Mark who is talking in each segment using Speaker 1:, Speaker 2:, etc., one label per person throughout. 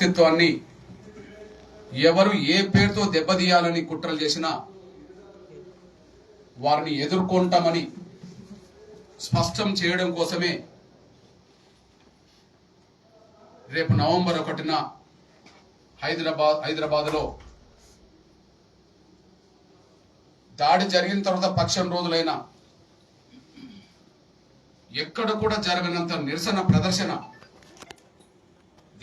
Speaker 1: అస్తిత్వాన్ని ఎవరు ఏ పేరుతో దెబ్బతీయాలని కుట్రలు చేసినా వారిని ఎదుర్కొంటామని స్పష్టం చేయడం కోసమే రేపు నవంబర్ ఒకటిన హైదరాబాద్ హైదరాబాద్లో దాడి జరిగిన తర్వాత పక్షం రోజులైనా ఎక్కడ కూడా జరగనంత నిరసన ప్రదర్శన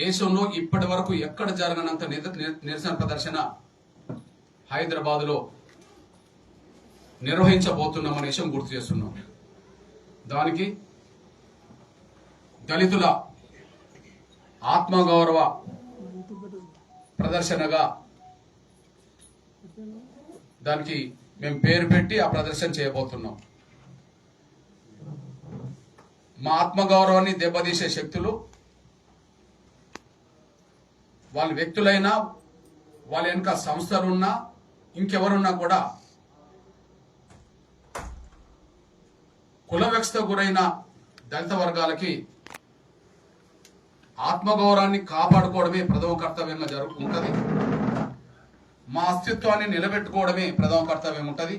Speaker 1: దేశంలో ఇప్పటి వరకు ఎక్కడ జరగనంత నిరసన ప్రదర్శన హైదరాబాద్లో నిర్వహించబోతున్నామనే విషయం గుర్తు చేస్తున్నాం. దానికి దళితుల ఆత్మగౌరవ ప్రదర్శనగా దానికి మేము పేరు పెట్టి ఆ ప్రదర్శన చేయబోతున్నాం. మా ఆత్మగౌరవాన్ని దెబ్బతీసే శక్తులు వాళ్ళ వ్యక్తులైనా వాళ్ళ వెనుక సంస్థలున్నా ఇంకెవరున్నా కూడా కుల వ్యవస్థ గురైన దళిత వర్గాలకి ఆత్మగౌరవాన్ని కాపాడుకోవడమే ప్రథమ కర్తవ్యంగా జరుగు ఉంటుంది. మా అస్తిత్వాన్ని నిలబెట్టుకోవడమే ప్రథమ కర్తవ్యం ఉంటుంది.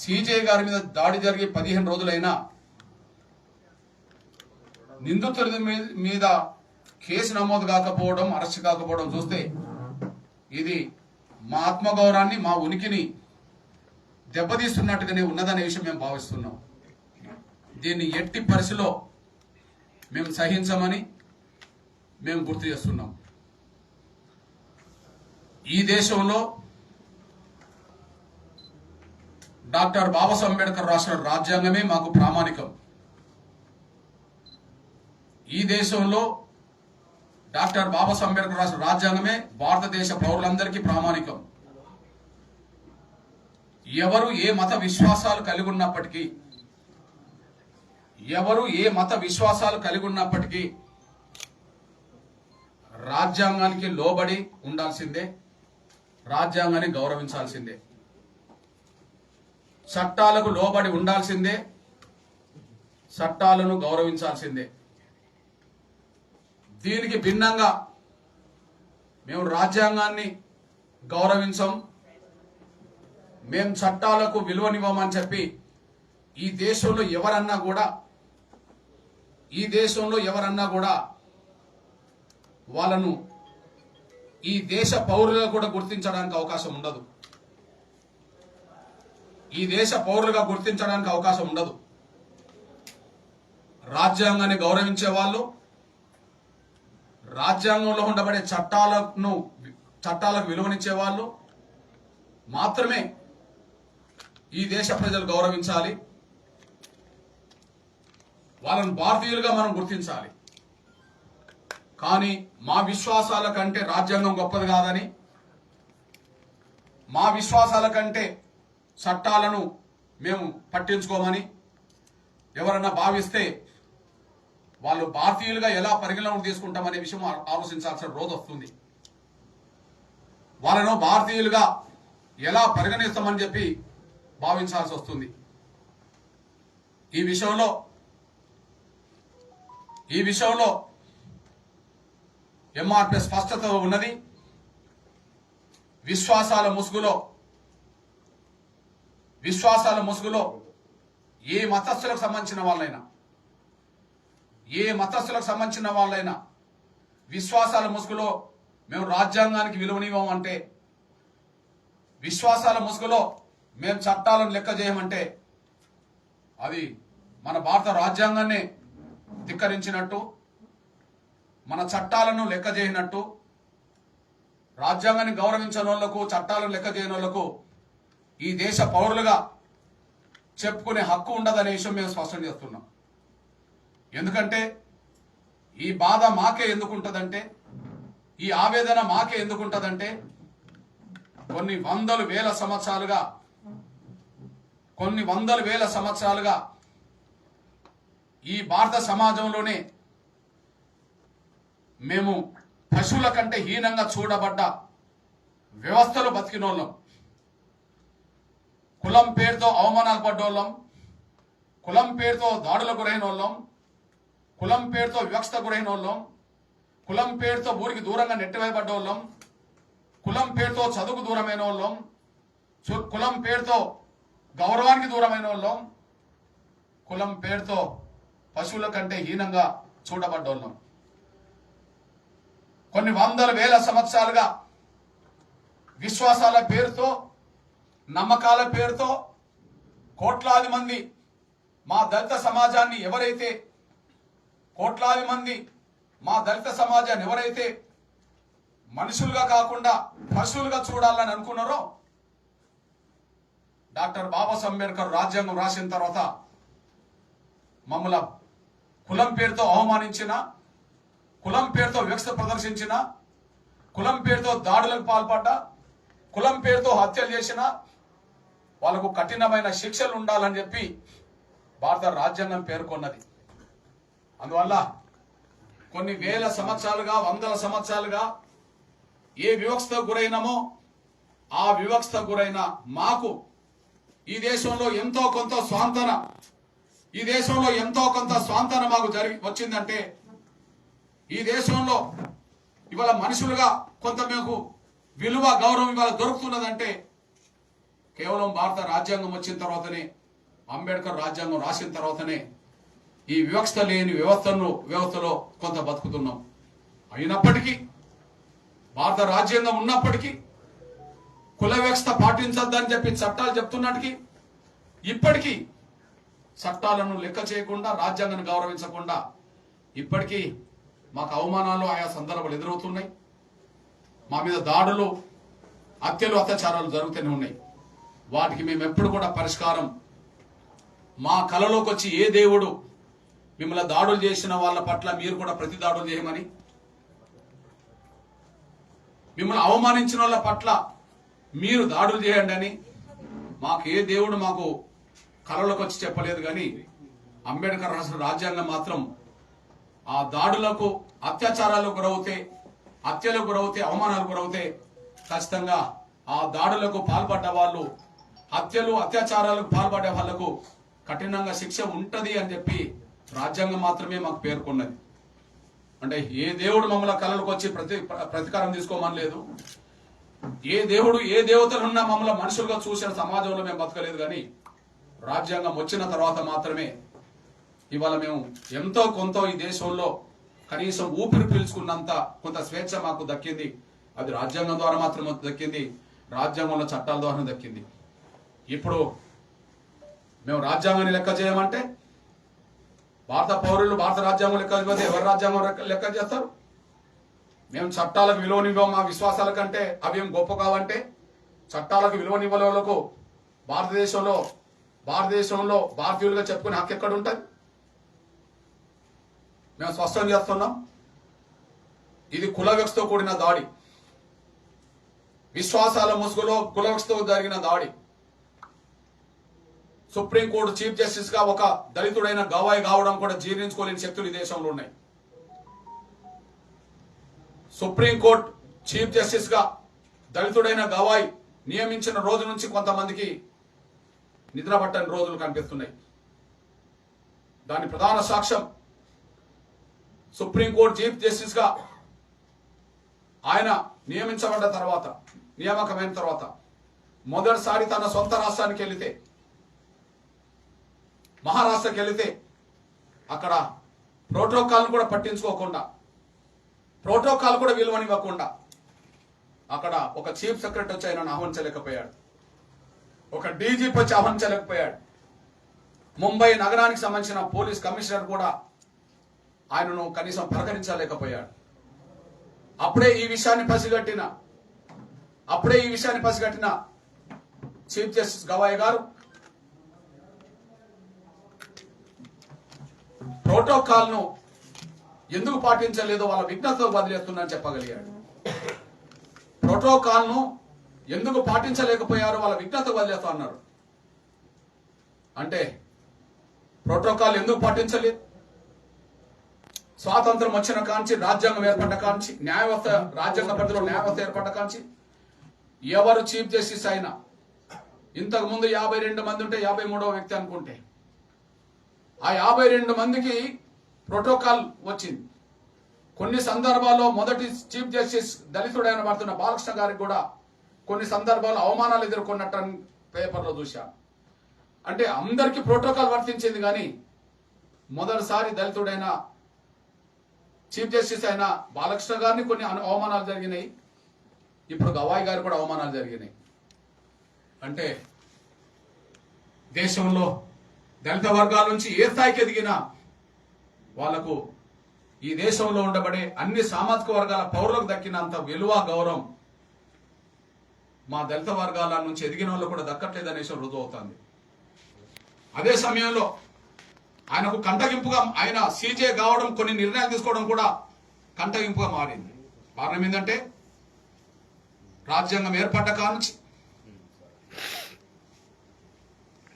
Speaker 1: సిజే గారి మీద దాడి జరిగి పదిహేను రోజులైనా నిందితుల మీద కేసు నమోదు కాకపోవడం అరెస్ట్ కాకపోవడం చూస్తే ఇది మా ఆత్మగౌరవాన్ని మా ఉనికిని దెబ్బతీస్తున్నట్టుగానే ఉన్నదనే విషయం మేము భావిస్తున్నాం. దీన్ని ఎట్టి పరిస్థితిలో మేము సహించమని మేము గుర్తు చేస్తున్నాం. ఈ దేశంలో డాక్టర్ బాబాసాహెబ్ అంబేద్కర్ రాసిన రాజ్యాంగమే మాకు ప్రామాణికం. ఈ దేశంలో డాక్టర్ బాబాసాహెబ్ అంబేద్కర్ రాసిన రాజ్యాంగమే భారతదేశ పౌరులందరికీ ప్రామాణికం. ఎవరు ఏ మత విశ్వాసాలు కలిగి ఉన్నప్పటికీ ఎవరు ఏ మత విశ్వాసాలు కలిగి ఉన్నప్పటికీ రాజ్యాంగానికి లోబడి ఉండాల్సిందే రాజ్యాంగాన్ని గౌరవించాల్సిందే. చట్టాలకు లోబడి ఉండాల్సిందే చట్టాలను గౌరవించాల్సిందే. దీనికి భిన్నంగా మేము రాజ్యాంగాన్ని గౌరవించం. మేము చట్టాలకు విలువనివ్వమని చెప్పి ఈ దేశంలో ఎవరన్నా కూడా ఈ దేశంలో ఎవరన్నా కూడా వాళ్ళను ఈ దేశ పౌరులుగా కూడా గుర్తించడానికి అవకాశం ఉండదు. ఈ దేశ పౌరులుగా గుర్తించడానికి అవకాశం ఉండదు. రాజ్యాంగాన్ని గౌరవించే వాళ్ళు రాజ్యాంగంలో ఉండబడే చట్టాలను చట్టాలకు విలువనిచ్చే వాళ్ళు మాత్రమే ఈ దేశ ప్రజలు గౌరవించాలి. వాళ్ళను భారతీయులుగా మనం గుర్తించాలి. కానీ మా విశ్వాసాల కంటే రాజ్యాంగం గొప్పది కాదని మా విశ్వాసాల కంటే చట్టాలను మేము పట్టించుకోమని ఎవరన్నా భావిస్తే వాళ్ళు భారతీయులుగా ఎలా పరిగణలోకి తీసుకుంటామనే విషయం ఆలోచించాల్సిన రోజు వస్తుంది. వాళ్ళను భారతీయులుగా ఎలా పరిగణిస్తామని చెప్పి భావించాల్సి వస్తుంది. ఈ విషయంలో ఈ విషయంలో ఎంఆర్పీ స్పష్టత ఉన్నది. విశ్వాసాల ముసుగులో విశ్వాసాల ముసుగులో ఏ మతస్థులకు సంబంధించిన వాళ్ళైనా ఏ మతస్థులకు సంబంధించిన వాళ్ళైనా విశ్వాసాల ముసుగులో మేము రాజ్యాంగానికి విలువనివ్వమంటే విశ్వాసాల ముసుగులో మేము చట్టాలను లెక్క చేయమంటే అది మన భారత రాజ్యాంగాన్ని ధిక్కరించినట్టు మన చట్టాలను లెక్క చేయనట్టు రాజ్యాంగాన్ని గౌరవించని వాళ్ళకు చట్టాలను లెక్క చేయని వాళ్ళకు ఈ దేశ పౌరులుగా చెప్పుకునే హక్కు ఉండదనే విషయం మేము స్పష్టం చేస్తున్నాం. ఎందుకంటే ఈ బాధ మాకే ఎందుకుంటుందంటే ఈ ఆవేదన మాకే ఎందుకుంటుందంటే కొన్ని వందలు వేల సంవత్సరాలుగా కొన్ని వందలు వేల సంవత్సరాలుగా ఈ భారత సమాజంలోనే మేము పశువుల కంటే హీనంగా చూడబడ్డ వ్యవస్థలు బతికినోళ్ళం. కులం పేరుతో అవమానాలు పడ్డోళ్ళం. కులం పేరుతో దాడులకు గురైన వాళ్ళం కులం పేరుతో వివక్షత గురైన వాళ్ళం కులం పేరుతో ఊరికి దూరంగా నెట్టివేయబడ్డ వాళ్ళం కులం పేరుతో చదువుకు దూరమైన వాళ్ళం కులం పేరుతో గౌరవానికి దూరమైన వాళ్ళం కులం పేరుతో పశువుల కంటే హీనంగా చూడబడ్డోళ్ళం. కొన్ని వందల వేల సంవత్సరాలుగా విశ్వాసాల పేరుతో నమ్మకాల పేరుతో కోట్లాది మంది మా దళిత సమాజాన్ని ఎవరైతే కోట్లాది మంది మా దళిత సమాజాన్ని ఎవరైతే మనుషులుగా కాకుండా పశువులుగా చూడాలని అనుకున్నారో డాక్టర్ బాబాసాహెబ్ అంబేద్కర్ రాజ్యాంగం రాసిన తర్వాత మమ్మల కులం పేరుతో అవమానించిన కులం పేరుతో వివక్ష ప్రదర్శించిన కులం పేరుతో దాడులకు పాల్పడ్డ కులం పేరుతో హత్యలు చేసిన వాళ్ళకు కఠినమైన శిక్షలు ఉండాలని చెప్పి భారత రాజ్యాంగం పేర్కొన్నది. అందువల్ల కొన్ని వేల సంవత్సరాలుగా వందల సంవత్సరాలుగా ఏ వివక్షత గురైనమో ఆ వివక్షత గురైన మాకు ఈ దేశంలో ఎంతో కొంత స్వాంతన ఈ దేశంలో ఎంతో కొంత స్వాంతన మాకు జరిగి వచ్చిందంటే ఈ దేశంలో ఇవాళ మనుషులుగా కొంత మీకు విలువ గౌరవం ఇవాళ దొరుకుతున్నదంటే కేవలం భారత రాజ్యాంగం వచ్చిన తర్వాతనే అంబేద్కర్ రాజ్యాంగం రాసిన తర్వాతనే ఈ వివక్ష లేని వ్యవస్థను వ్యవస్థలో కొంత బతుకుతున్నాం. అయినప్పటికీ భారత రాజ్యాంగం ఉన్నప్పటికీ కుల వ్యవస్థ పాటించొద్దని చెప్పి చట్టాలు చెప్తున్నటికీ ఇప్పటికీ చట్టాలను లెక్క చేయకుండా రాజ్యాంగాన్ని గౌరవించకుండా ఇప్పటికీ మాకు అవమానాలు ఆయా సందర్భాలు ఎదురవుతున్నాయి. మా మీద దాడులు హత్యలు అత్యాచారాలు జరుగుతూనే ఉన్నాయి. వాటికి మేము ఎప్పుడు కూడా పరిష్కారం మా కలలోకి వచ్చి ఏ దేవుడు మిమ్మల్ని దాడులు చేసిన వాళ్ళ పట్ల మీరు కూడా ప్రతి దాడులు చేయమని? మిమ్మల్ని అవమానించిన వాళ్ళ పట్ల మీరు దాడులు చేయండి అని మాకు ఏ దేవుడు మాకు కలలోకి వచ్చి చెప్పలేదు కానీ అంబేద్కర్ రాసిన రాజ్యాంగం మాత్రం ఆ దాడులకు అత్యాచారాలకు గురవుతే హత్యలకు గురవుతే అవమానాలకు గురవుతే ఖచ్చితంగా ఆ దాడులకు పాల్పడ్డ వాళ్ళు హత్యలు అత్యాచారాలకు పాల్పడే వాళ్ళకు కఠినంగా శిక్ష ఉంటది అని చెప్పి రాజ్యాంగం మాత్రమే మాకు పేర్కొన్నది. అంటే ఏ దేవుడు మమ్మల్ని కళలకు వచ్చి ప్రతి ప్రతీకారం తీసుకోమని లేదు. ఏ దేవుడు ఏ దేవతలున్నా మమ్మల్ని మనుషులుగా చూసిన సమాజంలో మేము బతకలేదు కానీ రాజ్యాంగం వచ్చిన తర్వాత మాత్రమే ఇవాళ మేము ఎంతో కొంత ఈ దేశంలో కనీసం ఊపిరి పీల్చుకున్నంత కొంత స్వేచ్ఛ మాకు దక్కింది. అది రాజ్యాంగం ద్వారా మాత్రమే దక్కింది. రాజ్యాంగంలో చట్టాల ద్వారా దక్కింది. ఇప్పుడు మేము రాజ్యాంగాన్ని లెక్క చేయమంటే భారత పౌరులు భారత రాజ్యాంగం లెక్క చేయకపోతే ఎవరి రాజ్యాంగం లెక్క- చేస్తారు? మేము చట్టాలకు విలువనివ్వం మా విశ్వాసాల కంటే అవి ఏం గొప్ప కావంటే చట్టాలకు విలువనివ్వలకు భారతదేశంలో భారతదేశంలో భారతీయులుగా చెప్పుకునే హక్కు ఎక్కడ ఉంటుంది? మేము స్పష్టం చేస్తున్నాం. ఇది కుల వ్యవస్థతో కూడిన దాడి. విశ్వాసాల ముసుగులో కుల వ్యవస్థతో జరిగిన దాడి. సుప్రీంకోర్టు చీఫ్ జస్టిస్గా ఒక దళితుడైన గవాయి కావడం కూడా జీర్ణించుకోలేని శక్తులు ఈ దేశంలో ఉన్నాయి. సుప్రీంకోర్టు చీఫ్ జస్టిస్గా దళితుడైన గవాయి నియమించిన రోజు నుంచి కొంతమందికి నిద్ర పట్టని రోజులు కనిపిస్తున్నాయి. దాని ప్రధాన సాక్ష్యం సుప్రీంకోర్టు చీఫ్ జస్టిస్గా ఆయన నియమించబడ్డ తర్వాత నియామకమైన తర్వాత మొదటిసారి తన సొంత రాష్ట్రానికి వెళితే మహారాష్ట్రకి వెళితే అక్కడ ప్రోటోకాల్ను కూడా పట్టించుకోకుండా ప్రోటోకాల్ కూడా విలువనివ్వకుండా అక్కడ ఒక చీఫ్ సెక్రటరీ వచ్చి ఆయనను ఆహ్వానించలేకపోయాడు. ఒక డీజీపీ వచ్చి ఆహ్వానించలేకపోయాడు. ముంబై నగరానికి సంబంధించిన పోలీస్ కమిషనర్ కూడా ఆయనను కనీసం పలకరించలేకపోయాడు అప్పుడే ఈ విషయాన్ని పసిగట్టిన అప్పుడే ఈ విషయాన్ని పసిగట్టిన చీఫ్ జస్టిస్ గవాయ్ గారు ప్రోటోకాల్ను ఎందుకు పాటించలేదో వాళ్ళ విఘ్నతతో వదిలేస్తుందని చెప్పగలిగాడు. ప్రోటోకాల్ను ఎందుకు పాటించలేకపోయారు వాళ్ళ విఘ్నత వదిలేస్తా అన్నారు. అంటే ప్రోటోకాల్ ఎందుకు పాటించలేదు? స్వాతంత్రం వచ్చిన కాంచి రాజ్యాంగం ఏర్పడ్డ కాంచి న్యాయ వ్యవస్థ రాజ్యాంగ పరిధిలో న్యాయ వ్యవస్థ ఏర్పడ్డ కాంచి ఎవరు చీఫ్ జస్టిస్ అయినా ఇంతకు ముందు యాభై రెండు మంది ఉంటే యాభై మూడవ వ్యక్తి అనుకుంటే ఆ యాభై రెండు మందికి ప్రోటోకాల్ వచ్చింది. కొన్ని సందర్భాల్లో మొదటి చీఫ్ జస్టిస్ దళితుడైన పడుతున్న బాలకృష్ణ గారికి కూడా కొన్ని సందర్భాల్లో అవమానాలు ఎదుర్కొన్నట్టు పేపర్లో చూశాం. అంటే అందరికీ ప్రోటోకాల్ వర్తించింది కానీ మొదటిసారి దళితుడైన చీఫ్ జస్టిస్ అయిన బాలకృష్ణ గారిని కొన్ని అవమానాలు జరిగినాయి. ఇప్పుడు గవాయి గారు కూడా అవమానాలు జరిగినాయి. అంటే దేశంలో దళిత వర్గాల నుంచి ఏ స్థాయికి ఎదిగినా వాళ్ళకు ఈ దేశంలో ఉండబడే అన్ని సామాజిక వర్గాల పౌరులకు దక్కినంత విలువ గౌరవం మా దళిత వర్గాల నుంచి ఎదిగిన వాళ్ళు కూడా దక్కట్లేదు అనేసి రుజువు అవుతుంది. అదే సమయంలో ఆయనకు కంటగింపుగా ఆయన సీజే కావడం కొన్ని నిర్ణయాలు తీసుకోవడం కూడా కంటగింపుగా మారింది. కారణం ఏంటంటే రాజ్యాంగం ఏర్పడ్డ కానుంచి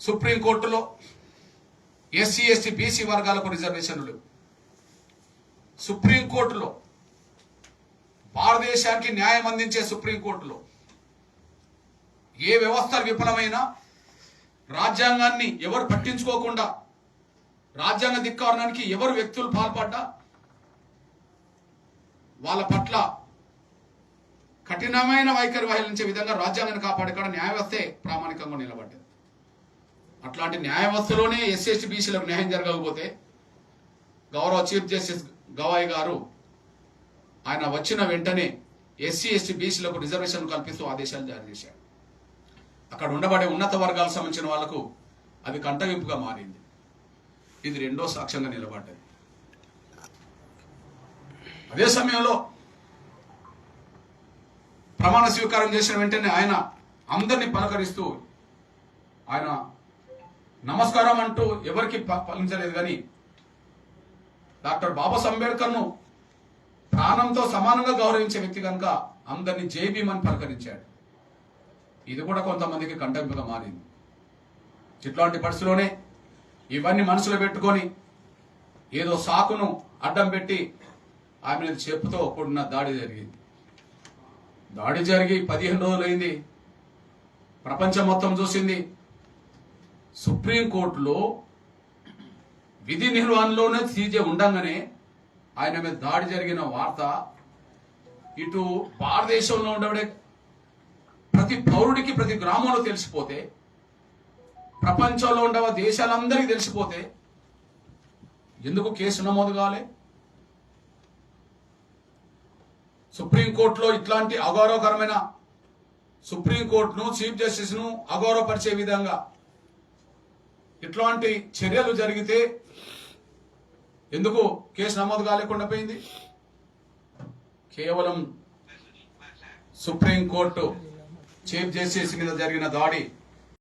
Speaker 1: సుప్రీంకోర్టులో ఎస్సీ ఎస్టీ బీసీ వర్గాలకు రిజర్వేషన్లు లేవు. సుప్రీంకోర్టులో భారతదేశానికి న్యాయం అందించే సుప్రీంకోర్టులో ఏ వ్యవస్థ విఫలమైనా రాజ్యాంగాన్ని ఎవరు పట్టించుకోకుండా రాజ్యాంగ ధిక్కారణానికి ఎవరు వ్యక్తులు పాల్పడ్డా వాళ్ళ పట్ల కఠినమైన వైఖరి వహించే విధంగా రాజ్యాంగాన్ని కాపాడే కాడ న్యాయ వ్యవస్థే ప్రామాణికంగా నిలబడ్డది. అట్లాంటి న్యాయ వ్యవస్థలోనే ఎస్సీ బీసీలకు న్యాయం జరగకపోతే గౌరవ చీఫ్ జస్టిస్ గవాయ్ గారు ఆయన వచ్చిన వెంటనే ఎస్సీ ఎస్టీ బీసీలకు రిజర్వేషన్ కల్పిస్తూ ఆదేశాలు జారీ చేశారు. అక్కడ ఉండబడే ఉన్నత వర్గాలకు సంబంధించిన వాళ్ళకు అది కంటగింపుగా మారింది. ఇది రెండో సాక్ష్యంగా నిలబడ్డది. అదే సమయంలో ప్రమాణ స్వీకారం చేసిన వెంటనే ఆయన అందరినీ పలకరిస్తూ ఆయన నమస్కారం అంటూ ఎవరికి ప- పలించలేదు కానీ డాక్టర్ బాబాసాహెబ్ అంబేద్కర్ను ప్రాణంతో సమానంగా గౌరవించే వ్యక్తి కనుక అందరినీ జేబీమని పలకరించాడు. ఇది కూడా కొంతమందికి కంటెంపుగా మారింది. ఇట్లాంటి పరిస్థితిలోనే ఇవన్నీ మనసులో పెట్టుకొని ఏదో సాకును అడ్డం పెట్టి ఆమె మీద చెప్పుతో కూడిన దాడి జరిగింది. దాడి జరిగి పదిహేను రోజులైంది. ప్రపంచం మొత్తం చూసింది. సుప్రీంకోర్టులో విధి నిర్వహణలోనే సీజే ఉండగానే ఆయన మీద దాడి జరిగిన వార్త ఇటు భారతదేశంలో ఉండబడే ప్రతి పౌరుడికి ప్రతి గ్రామంలో తెలిసిపోతే ప్రపంచంలో ఉండవ దేశాలందరికీ తెలిసిపోతే ఎందుకు కేసు నమోదు కాలే? సుప్రీంకోర్టులో ఇట్లాంటి అగౌరవకరమైన సుప్రీంకోర్టును చీఫ్ జస్టిస్ను అగౌరవపరిచే విధంగా ఇట్లాంటి చర్యలు జరిగితే ఎందుకు కేసు నమోదు కాలేకుండా పోయింది? కేవలం సుప్రీంకోర్టు చీఫ్ జస్టిస్ మీద జరిగిన దాడి